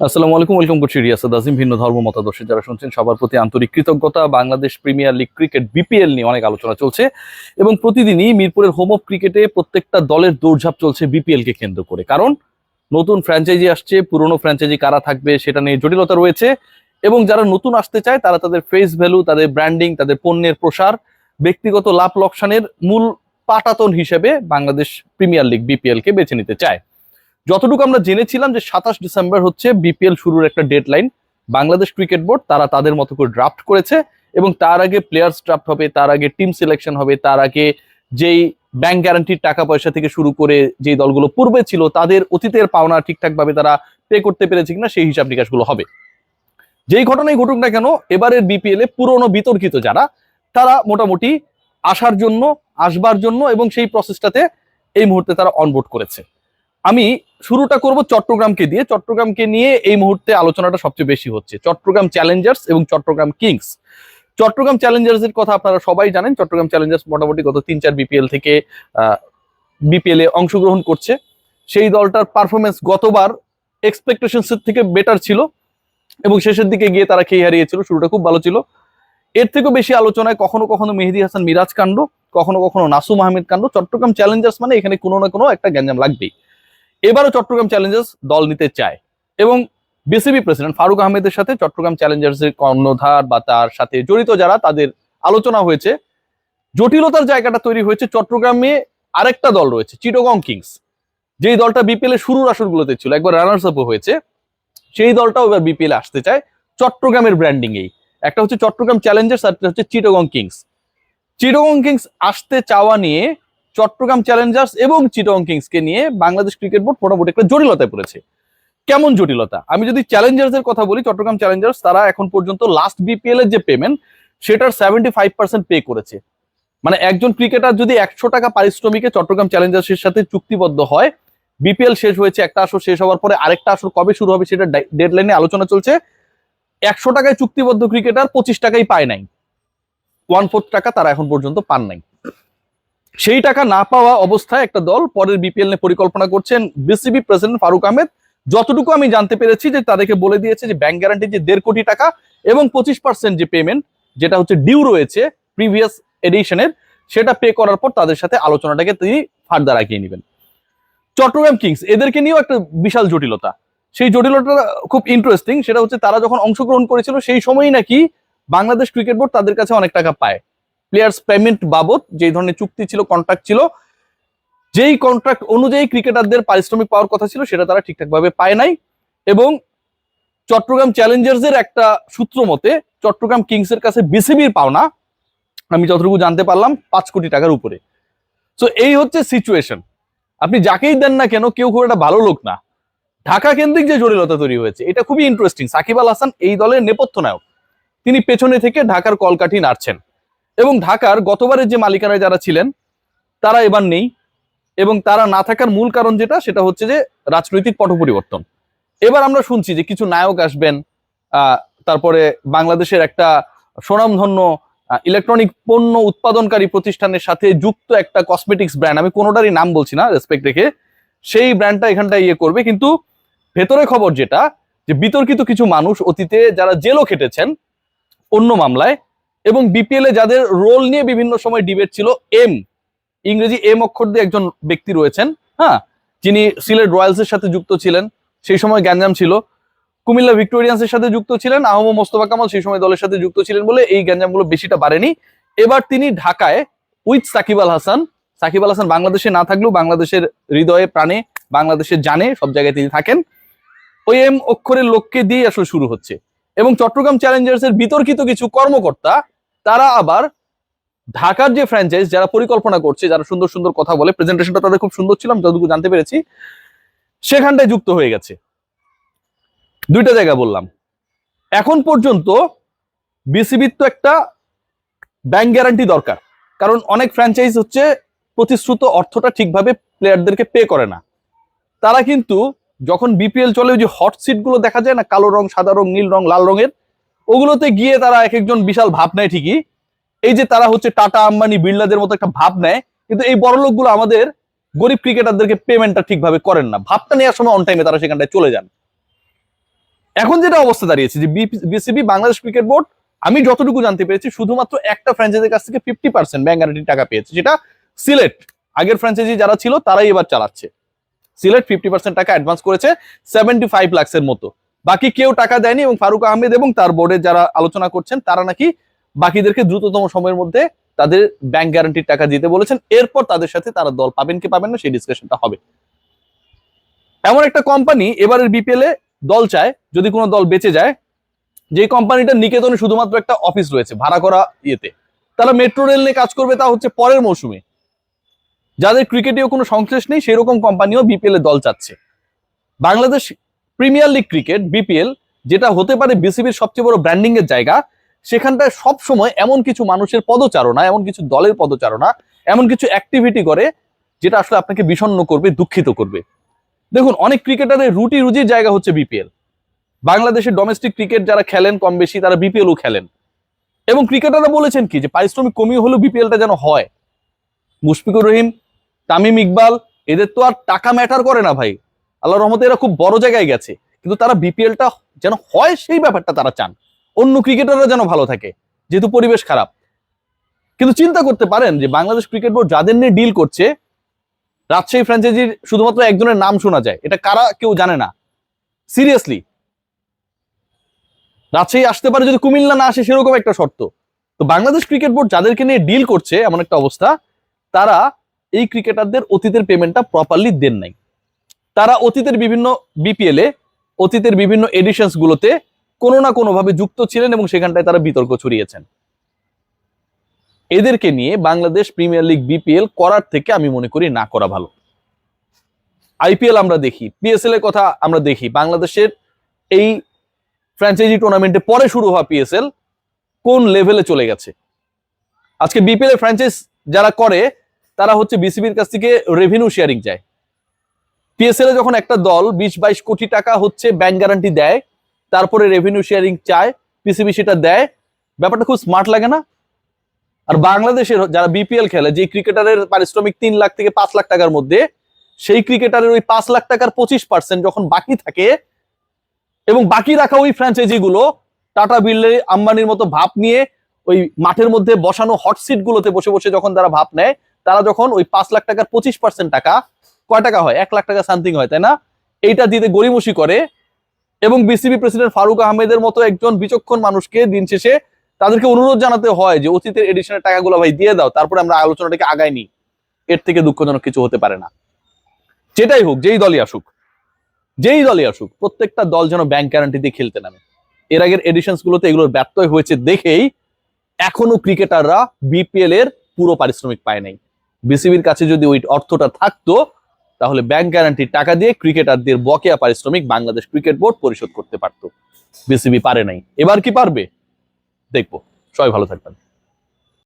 আসসালামু আলাইকুম, ওয়েলকাম করছি রিয়াসাদ আজিম ভিন্ন ধর্ম, মতাদর্শী। যারা শুনছেন, সবার প্রতি আন্তরিক কৃতজ্ঞতা। Bangladesh premier league cricket BPL নিয়ে অনেক আলোচনা চলছে এবং প্রতিদিনই মিরপুরের হোম অফ ক্রিকেটে প্রত্যেকটা দলের দৌড়ঝাঁপ চলছে বিপিএল কে কেন্দ্র করে। কারণ নতুন ফ্র্যাঞ্চাইজি আসছে, পুরনো ফ্র্যাঞ্চাইজি কারা থাকবে সেটা নিয়ে জটিলতা রয়েছে এবং যারা নতুন আসতে চায়, তারা তাদের ফেস ভ্যালু তাদের ব্র্যান্ডিং তাদের পণ্যের প্রসার, ব্যক্তিগত লাভ লোকসানের মূল পাটাতন হিসেবে বাংলাদেশ প্রিমিয়ার লিগ বিপিএল কে বেছে নিতে চায়। যতটুকু আমরা জেনেছিলাম যে সাতাশ ডিসেম্বর হচ্ছে বিপিএল শুরুর একটা ডেডলাইন বাংলাদেশ ক্রিকেট বোর্ড, তারা তাদের মতো করে ড্রাফট করেছে এবং তার আগে প্লেয়ার্স ড্রাফট হবে, তার আগে টিম সিলেকশন হবে, তার আগে যেই ব্যাংক গ্যারান্টির টাকা পয়সা থেকে শুরু করে যেই দলগুলো পূর্বে ছিল, তাদের অতীতের পাওনা ঠিকঠাক ভাবে তারা পে করতে পেরেছে কিনা সেই হিসাব নিকাশগুলো হবে। যেই ঘটনাই ঘটুক না কেন, এবারের বিপিএল এ পুরনো বিতর্কিত যারা, তারা মোটামুটি আসার জন্য, আসবার জন্য এবং সেই প্রসেসটাতে এই মুহূর্তে তারা অনবোর্ড করেছে। আমি শুরুটা করব চট্টগ্রামকে দিয়ে। চট্টগ্রামকে নিয়ে এই মুহূর্তে আলোচনাটা সবচেয়ে বেশি হচ্ছে। চট্টগ্রাম চ্যালেঞ্জার্স এবং চট্টগ্রাম কিংস চট্টগ্রাম চ্যালেঞ্জার্স এর কথা আপনারা সবাই জানেন। চট্টগ্রাম চ্যালেঞ্জার্স মোটামুটি গত তিন চার বিপিএল থেকে বিপিএল এ অংশগ্রহণ করছে। সেই দলটার পারফরমেন্স গতবার এক্সপেকটেশনস থেকে বেটার ছিল এবং শেষের দিকে গিয়ে তারা খেয়ে হারিয়েছিল। শুরুটা খুব ভালো ছিল। এর থেকেও বেশি আলোচনায় কখনো কখনো মেহেদি হাসান মিরাজ কাণ্ড, কখনো কখনো নাসুম আহমেদ কাণ্ড। চট্টগ্রাম চ্যালেঞ্জার্স মানে এখানে কোনো না কোনো একটা গ্যাঞ্জাম লাগবেই। এবারও চট্টগ্রাম চ্যালেঞ্জার্স দল নিতে চায়। এবং বিসিবি প্রেসিডেন্ট ফারুক আহমেদের সাথে চট্টগ্রাম চ্যালেঞ্জার্স এর কর্ণধার বা তার সাথে জড়িত যারা, তাদের আলোচনা হয়েছে। জটিলতার জায়গাটা তৈরি হয়েছে চট্টগ্রামে আরেকটা দল রয়েছে চিটোগং কিংস। যেই দলটা বিপিএল এর শুরুর আসরগুলোতে ছিল, একবার রানার্স আপও হয়েছে, সেই দলটাও এবার বিপিএল আসতে চায় চট্টগ্রামের ব্র্যান্ডিং এই একটা হচ্ছে চট্টগ্রাম চ্যালেঞ্জার্স আর হচ্ছে চিটোগং কিংস। চিটোগং কিংস আসতে চাওয়া নিয়ে চট্টগ্রাম চ্যালেঞ্জার্স এবং চিটং কিংসকে নিয়ে বাংলাদেশ ক্রিকেট বোর্ড মোটামুটি একটা জটিলতায় পড়েছে। কেমন জটিলতা? আমি যদি চ্যালেঞ্জার্স এর কথা বলি, চট্টগ্রাম চ্যালেঞ্জার্স তারা এখন পর্যন্ত লাস্ট বিপিএল এর যে পেমেন্ট সেটার সেভেন্টি ফাইভ পার্সেন্ট পে করেছে। মানে একজন ক্রিকেটার যদি একশো টাকা পারিশ্রমিকে চট্টগ্রাম চ্যালেঞ্জার্সের সাথে চুক্তিবদ্ধ হয় বিপিএল শেষ হয়েছে, একটা আসর শেষ হওয়ার পরে আরেকটা আসর কবে শুরু হবে সেটা ডেডলাইনে আলোচনা চলছে। একশো টাকায় চুক্তিবদ্ধ ক্রিকেটার পঁচিশ টাকাই পায় নাই। ওয়ান ফোর্থ টাকা তারা এখন পর্যন্ত পান নাই। সেই টাকা না পাওয়া অবস্থায় একটা দল পরের বিপিএল নিয়ে পরিকল্পনা করছেন বিসিবি প্রেসিডেন্ট ফারুক আহমেদ। যতটুকু আমি জানতে পেরেছি যে তাদেরকে বলে দিয়েছে যে ব্যাংক গ্যারান্টি যে দেড় কোটি টাকা এবং পঁচিশ পার্সেন্ট যে পেমেন্ট যেটা হচ্ছে ডিউ রয়েছে প্রিভিয়াস এডিশনের সেটা পে করার পর তাদের সাথে আলোচনাটাকে তিনি ফার্দার এগিয়ে নেবেন। চট্টগ্রাম কিংস এদেরকে নিয়েও একটা বিশাল জটিলতা। সেই জটিলতা খুব ইন্টারেস্টিং সেটা হচ্ছে তারা যখন অংশগ্রহণ করেছিল, সেই সময়ই নাকি বাংলাদেশ ক্রিকেট বোর্ড তাদের কাছে অনেক টাকা পায়। প্লেয়ার্স পেমেন্ট বাবদ যে ধরনের চুক্তি ছিল কন্ট্রাক্ট ছিল, যেই কন্ট্রাক্ট অনুযায়ী ক্রিকেটারদের পারিশ্রমিক পাওয়ার কথা ছিল, সেটা তারা ঠিকঠাক ভাবে পায় নাই এবং চট্টগ্রাম চ্যালেঞ্জার্স এর একটা সূত্র মতে চট্টগ্রাম কিংস এর কাছে বিসিবির পাওনা, আমি যতটুকু জানতে পারলাম, পাঁচ কোটি টাকার উপরে। তো এই হচ্ছে সিচুয়েশন আপনি যাকেই দেন না কেন, কেউ খুব একটা ভালো লোক না। ঢাকা কেন্দ্রিক যে জটিলতা তৈরি হয়েছে, এটা খুবই ইন্টারেস্টিং সাকিব আল হাসান এই দলের নেপথ্য নায়ক। তিনি পেছনে থেকে ঢাকার কলকাঠি নাড়ছেন। এবং ঢাকার গতবারের যে মালিকানায় যারা ছিলেন, তারা এবার নেই। এবং তারা না থাকার মূল কারণ যেটা, সেটা হচ্ছে যে রাজনৈতিক পট পরিবর্তন। এবার আমরা শুনছি যে কিছু নায়ক আসবেন তারপরে বাংলাদেশের একটা স্বনামধন্য ইলেকট্রনিক পণ্য উৎপাদনকারী প্রতিষ্ঠানের সাথে যুক্ত একটা কসমেটিক্স ব্র্যান্ড আমি কোনোটারই নাম বলছি না রেসপেক্ট রেখে, সেই ব্র্যান্ডটা এখানটা ইয়ে করবে। কিন্তু ভেতরে খবর যেটা, যে বিতর্কিত কিছু মানুষ অতীতে যারা জেলও খেটেছেন, অন্য মামলায় এবং বিপিএল এ যাদের রোল নিয়ে বিভিন্ন সময় ডিবেট ছিল এম ইংরেজি এম অক্ষর দিয়ে একজন ব্যক্তি রয়েছেন হ্যাঁ? যিনি সিলেট রয়্যালস এর সাথে যুক্ত ছিলেন, সেই সময় গ্যাঞ্জাম ছিল। কুমিল্লা ভিক্টোরিয়ান্স এর সাথে যুক্ত ছিলেন আহম মোস্তফা কামাল সেই সময় দলের সাথে যুক্ত ছিলেন বলে এই গ্যাঞ্জামগুলো বেশিটা বাড়েনি। এবার তিনি ঢাকায় উইথ সাকিব আল হাসান, সাকিব আল হাসান বাংলাদেশে না থাকলেও বাংলাদেশের হৃদয়ে, প্রাণে, বাংলাদেশের জানে সব জায়গায় তিনি থাকেন। ওই এম অক্ষরের লোককে দিয়ে আসলে শুরু হচ্ছে। এবং চট্টগ্রাম চ্যালেঞ্জার্স এর বিতর্কিত কিছু কর্মকর্তা তারা আবার ঢাকার যে ফ্র্যাঞ্চাইজ যারা পরিকল্পনা করছে, যারা সুন্দর সুন্দর কথা বলে প্রেজেন্টেশনটা তাদের খুব সুন্দর ছিলাম যতটুকু জানতে পেরেছি, সেখানটায় যুক্ত হয়ে গেছে। দুইটা জায়গা বললাম। এখন পর্যন্ত বিসিবির তো একটা ব্যাংক গ্যারান্টি দরকার, কারণ অনেক ফ্র্যাঞ্চাইজ হচ্ছে প্রতিশ্রুত অর্থটা ঠিকভাবে প্লেয়ারদেরকে পে করে না। তারা কিন্তু যখন বিপিএল চলে, ওই যে হট সিটগুলো দেখা যায় না, কালো রং, সাদা রং, নীল রং, লাল রঙের ওগুলোতে গিয়ে তারা এক একজন বিশাল ভাব নেয় ঠিকই। এই যে তারা হচ্ছে টাটা আম্বানি বিড়লাদের মতো একটা ভাব নেয়, কিন্তু এই বড় লোকগুলো আমাদের গরিব ক্রিকেটারদেরকে পেমেন্টটা ঠিকভাবে করেন না। ভাবটা নেওয়ার সময় অন টাইমে তারা সেখানটায় চলে যান। এখন যেটা অবস্থা দাঁড়িয়েছে যে বিসিবি বাংলাদেশ ক্রিকেট বোর্ড, আমি যতটুকু জানতে পেরেছি, শুধুমাত্র একটা ফ্র্যাঞ্চাইজির কাছ থেকে ফিফটি পার্সেন্ট ব্যাংক গ্যারান্টির টাকা পেয়েছে যেটা সিলেট। আগের ফ্র্যাঞ্চাইজি যারা ছিল, তারাই এবার চালাচ্ছে। সিলেট ফিফটি পার্সেন্ট টাকা অ্যাডভান্স করেছে সেভেন্টি ফাইভ লাক্সের মতো। বাকি কেউ টাকা দেয়নি এবং ফারুক আহমেদ এবং তার বোর্ডে যারা আলোচনা করছেন, তারা নাকি বাকিদেরকে দ্রুততম সময়ের মধ্যে তাদের ব্যাংক গ্যারান্টির টাকা দিতে বলেছেন। এরপর তাদের সাথে তারা দল পাবেন কি পাবেন না, সেই ডিসকাশনটা হবে। এমন একটা কোম্পানি এবারের বিপিএল এ দল চায়, যদি কোনো দল বেঁচে যায় যে কোম্পানিটা নিকেতনে শুধুমাত্র একটা অফিস রয়েছে, ভাড়া করা ইয়েতে। তারা মেট্রো রেল নিয়ে কাজ করবে, তা হচ্ছে পরের মৌসুমে। যাদের ক্রিকেটেও কোনো সংশ্লেষ নেই, সেরকম কোম্পানিও বিপিএল এ দল চাচ্ছে। Bangladesh premier league cricket BPL যেটা হতে পারে বিসিবির সবচেয়ে বড় ব্র্যান্ডিং এর জায়গা, সেখানটায় সব সময় এমন কিছু মানুষের পদচারণা, এমন কিছু দলের পদচারণা, এমন কিছু অ্যাক্টিভিটি করে, যেটা আসলে আপনাকে বিষণ্ণ করবে, দুঃখিত করবে। দেখুন, অনেক ক্রিকেটারের রুটি রুজির জায়গা হচ্ছে বিপিএল বাংলাদেশের ডোমেস্টিক ক্রিকেট যারা খেলেন কম বেশি, তারা বিপিএলও খেলেন। এবং ক্রিকেটাররা বলেছেন কি, যে পারিশ্রমিক কমিয়ে হলেও বিপিএলটা যেন হয়। মুশফিকুর রহিম, তামিম ইকবাল, এদের তো আর টাকা ম্যাটার করে না ভাই। আল্লাহ রহমতে এরা খুব বড় জায়গায় গেছে। কিন্তু তারা বিপিএলটা যেন হয় সেই ব্যাপারটা তারা চান। অন্য ক্রিকেটাররা যেন ভালো থাকে, যেহেতু পরিবেশ খারাপ। কিন্তু চিন্তা করতে পারেন যে বাংলাদেশ ক্রিকেট বোর্ড যাদের নিয়ে ডিল করছে, রাজশাহী ফ্র্যাঞ্চাইজির শুধুমাত্র একজনের নাম শোনা যায়। এটা কারা কেউ জানে না। সিরিয়াসলি রাজশাহী আসতে পারে যদি কুমিল্লা না আসে, সেরকম একটা শর্ত। তো বাংলাদেশ ক্রিকেট বোর্ড যাদেরকে নিয়ে ডিল করছে, এমন একটা অবস্থা, তারা এই ক্রিকেটারদের অতীতের পেমেন্টটা প্রপারলি দেন নাই। তারা অতীতের বিভিন্ন বিপিএল এ, অতীতের বিভিন্ন এডিশনস গুলোতে কোনো না কোনো ভাবে যুক্ত ছিলেন এবং সেখানটায় তারা বিতর্ক ছড়িয়েছেন। এদেরকে নিয়ে বাংলাদেশ প্রিমিয়ার লিগ বিপিএল করার থেকে আমি মনে করি না করা ভালো। আইপিএল আমরা দেখি পিএসএল এর কথা আমরা দেখি, বাংলাদেশের এই ফ্র্যাঞ্চাইজি টুর্নামেন্টে পরে শুরু হওয়া পিএসএল কোন লেভেলে চলে গেছে? আজকে বিপিএল এর ফ্র্যাঞ্চাইজ যারা করে, তারা হচ্ছে বিসিবির কাছ থেকে রেভিনিউ শেয়ারিং চায়। পিএসএল যখন একটা দল বিশ বাইশ কোটি টাকা হচ্ছে ব্যাংক গ্যারান্টি দেয়, তারপরে রেভিনিউ শেয়ারিং চায় পিসিবি সেটা দেয়, ব্যাপারটা খুব স্মার্ট লাগে না? আর বাংলাদেশের যারা বিপিএল খেলে যে ক্রিকেটারের পারিশ্রমিক তিন লাখ থেকে পাঁচ লাখ টাকার মধ্যে, সেই ক্রিকেটারের ওই পাঁচ লাখ টাকার পঁচিশ পার্সেন্ট যখন বাকি থাকে, এবং বাকি রাখা ওই ফ্র্যাঞ্চাইজি গুলো টাটা বিল্লে আম্বানির মতো ভাব নিয়ে ওই মাঠের মধ্যে বসানো হট সিট গুলোতে বসে বসে যখন তারা ভাব নেয়, তারা যখন ওই পাঁচ লাখ টাকার পঁচিশ পার্সেন্ট টাকা কয় টাকা হয়? এক লাখ টাকা সামথিং হয়, তাই না? এইটা দিতে গড়িমসি করে এবং বিসিবি প্রেসিডেন্ট ফারুক আহমেদের মতো একজন বিচক্ষণ মানুষকে দিন শেষে তাদেরকে অনুরোধ জানাতে হয় যে, অতীতের এডিশনের টাকাগুলো ভাই দিয়ে দাও, তারপরে আমরা আলোচনাটাকে আগাই নি। এর থেকে দুঃখজনক কিছু হতে পারে না। যেটাই হোক, যেই দলই আসুক, যেই দলই আসুক, প্রত্যেকটা দল যেন ব্যাংক গ্যারান্টি দিয়ে খেলতে নামে। এর আগের এডিশনস গুলোতে এগুলোর ব্যর্থ হয়েছে দেখেই এখনও ক্রিকেটাররা বিপিএল এর পুরো পারিশ্রমিক পায় নাই। বিসিবির কাছে যদি ওই অর্থটা থাকতো তাহলে ব্যাংক গ্যারান্টির টাকা দিয়ে ক্রিকেটারদের বকেয়া পারিশ্রমিক বাংলাদেশ ক্রিকেট বোর্ড পরিশোধ করতে পারতো। বিসিবি পারে নাই। এবার কি পারবে? দেখব। সবাই ভালো থাকবেন।